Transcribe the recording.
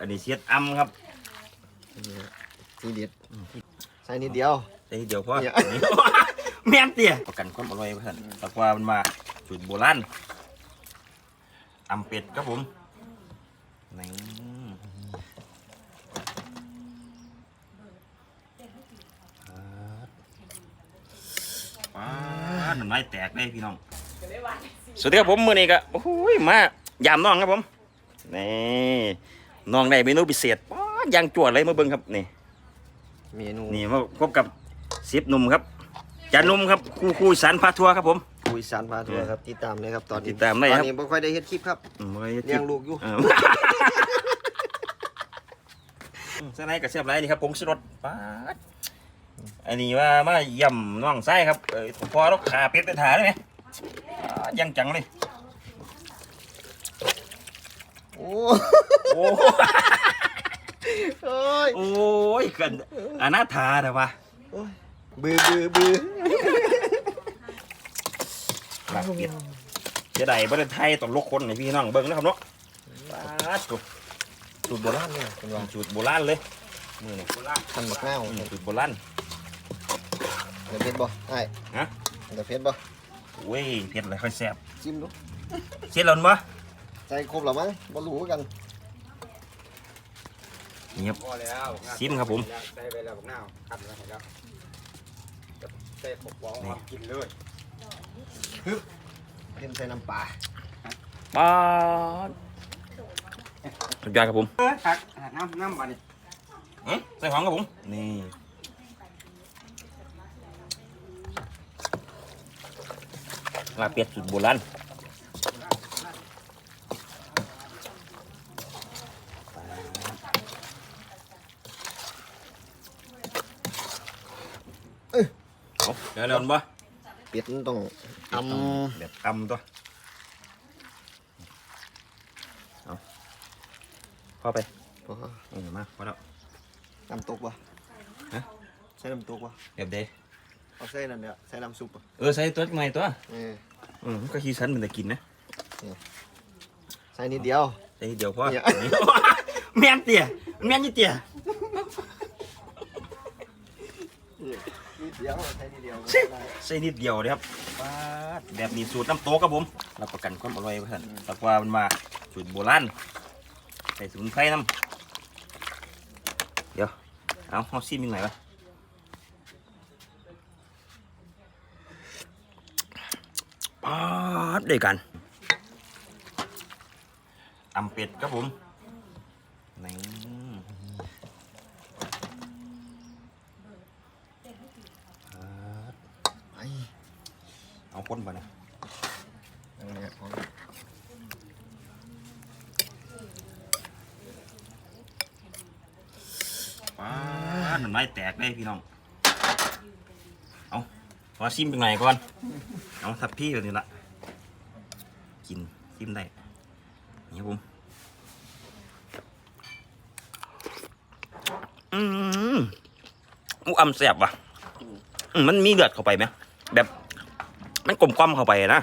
อันนี้เชียดอ้ำครับทีเด็ดใส่นิดเดียวแต่ทีเดียวพอเนี่ยนี่แม่นเตี้ยประกันความอร่อยเพื่อนตะกว่ามันมาสูตรโบราณอำเป็ดครับผมนี่ป้าดมันไม่แตกเลยพี่น้องสวัสดีครับผมมือนี้ก็โอ้โหมายามน้องครับผมนี่ น้องได้เมนูพิเศษป๊าดยังจวดเลยมาเบิ่งครับนี่ เมนูนี่มาพบกับสิบหนุ่มครับจานหนุ่มครับคู่คู่อีสันพาทัวร์ครับผม คุยสันพาทัวร์ครับติดตามเลยครับตอนนี้ติดตามได้ตอนครับนี้ไม่ค่อยได้เฮ็ดคลิปครับอืมไว้เลี้ยงลูกอยู่เออเส้นไหนกับเสียบไรนี่ครับผงชูรสป๊าดอันนี้ว่ามาย่ำน้องไส้ครับเอ้ยพอเราขาเป็ดไปถ่ายได้ไหมป๊าดยังจังเลย โอ้โอ้โอ้ยโอ้ยกันอนาถาแต่ว่าโอ้ยบือบือบือหลักเกียรติจะได้ประเทศไทยต้องลกคนให้พี่น้องเบิ่งนะครับเนาะป๊าดสูตรสูตรโบราณเนี่ยคุณว่าสูตรโบราณเลยมือนี่ทันบักหน้าวอืมสูตรโบราณเดี๋ยวเพชรบ่ไอ้ฮะเดี๋ยวเพชรบ่เว้ยเผ็ดอะไรค่อยแซ่บจิ้มดูเสียหล่นบ่ ใจครบหรือมั้งบ่รู้คือกันเงียบ พอแล้วซิมครับผม ใส่ไปแล้วบักนาวคัดไว้ให้แล้วใส่ขบวองกินเลยเป็นใส่น้ำปลาป๊าดสุดยอดครับผมเออตักน้ำน้ำมาดิอืมใส่ของครับผม นี่ลาบเป็ดสูตรโบราณ เดี๋ยวเร็วบ่เป็ดมันต้องอแบบตำตัวเอาพอไปพอเออมาพอแล้วน้ำตกบ่ฮะใส่น้ำตกบ่แบบเดเอาใส่นั่นเดี๋ยวใส่น้ำซุปบ่เออใส่ตัวใหม่ตัวเอออืมก็ขี้สันมันจะกินนะใส่นิดเดียวใส่เดียวพอเนี่ยนี่แม่นเตี้ยแม่นยี่เตี้ย นิดเดียวใส่นิดเดียวใส่นิดเดียวเลยครับป๊าดแบบนี้สูตรน้ำโต๊ะครับผมรับประกันความอร่อยเพื่อนตะกว่ามันมาสูตรโบราณใส่สมุนไพรน้ำเดี๋ยวเอาเอาซิมยังไงวะป๊าดด้วยกันอำเป็ดครับผมนี่ ไป เอาคนไปนะอันนี้ของป้าดมันไม่แตกเลยพี่น้อง เอาขอซิมเป็นไงก่อน เอาทับพี่แบบนี้ละกินซิมได้ นี่ครับผม อืมอู้อำแสบว่ะอืมมันมีเลือดเข้าไปไหม แบบ มันกลมกล่อมเข้าไปนะ